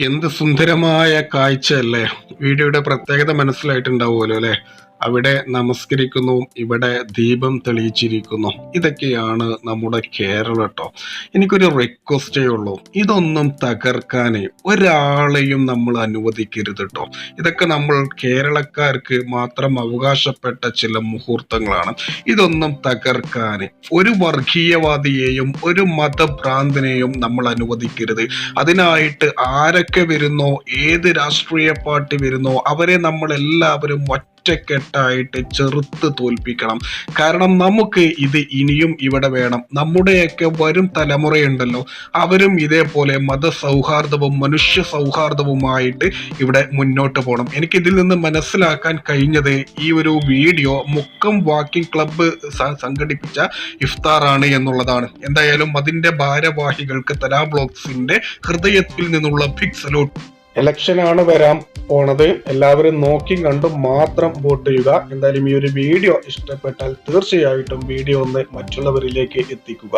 എന്ത് സുന്ദരമായ കാഴ്ച അല്ലേ വീഡിയോയുടെ പ്രത്യേകത മനസ്സിലായിട്ടുണ്ടാവുമല്ലോ അല്ലെ? അവിടെ നമസ്കരിക്കുന്നു ഇവിടെ ദീപം തെളിയിച്ചിരിക്കുന്നു. ഇതൊക്കെയാണ് നമ്മുടെ കേരളം കേട്ടോ. എനിക്കൊരു റിക്വസ്റ്റേ ഉള്ളൂ. ഇതൊന്നും തകർക്കാനേ ഒരാളെയും നമ്മൾ അനുവദിക്കരുത് കേട്ടോ. ഇതൊക്കെ നമ്മൾ കേരളക്കാർക്ക് മാത്രം അവകാശപ്പെട്ട ചില മുഹൂർത്തങ്ങളാണ്. ഇതൊന്നും തകർക്കാൻ ഒരു വർഗീയവാദിയെയും ഒരു മതഭ്രാന്തനെയും നമ്മൾ അനുവദിക്കരുത്. അതിനായിട്ട് ആരൊക്കെ വരുന്നോ ഏത് രാഷ്ട്രീയ പാർട്ടി വരുന്നോ അവരെ നമ്മൾ എല്ലാവരും ഒറ്റക്കെട്ടായിട്ട് ചെറുത്ത് തോൽപ്പിക്കണം. കാരണം നമുക്ക് ഇത് ഇനിയും ഇവിടെ വേണം. നമ്മുടെയൊക്കെ വരും തലമുറയുണ്ടല്ലോ. അവരും ഇതേപോലെ മതസൗഹാർദ്ദവും മനുഷ്യ സൗഹാർദ്ദവുമായിട്ട് ഇവിടെ മുന്നോട്ട് പോകണം. എനിക്കിതിൽ നിന്ന് മനസ്സിലാക്കാൻ കഴിഞ്ഞത് ഈ ഒരു വീഡിയോ മുക്കം വാക്കിംഗ് ക്ലബ്ബ് സംഘടിപ്പിച്ച ഇഫ്താറാണ് എന്നുള്ളതാണ്. എന്തായാലും അതിന്റെ ഭാരവാഹികൾക്ക് തലാ ബ്ലോക്സിന്റെ ഹൃദയത്തിൽ നിന്നുള്ള ഫിക്സലോട്ട് സലൂട്ട് ഇലക്ഷനാണ് വരാൻ പോണത്. എല്ലാവരും നോക്കി കണ്ടും മാത്രം വോട്ട് ചെയ്യുക. എന്തായാലും ഈ ഒരു വീഡിയോ ഇഷ്ടപ്പെട്ടാൽ തീർച്ചയായിട്ടും വീഡിയോ ഒന്ന് മറ്റുള്ളവരിലേക്ക് എത്തിക്കുക.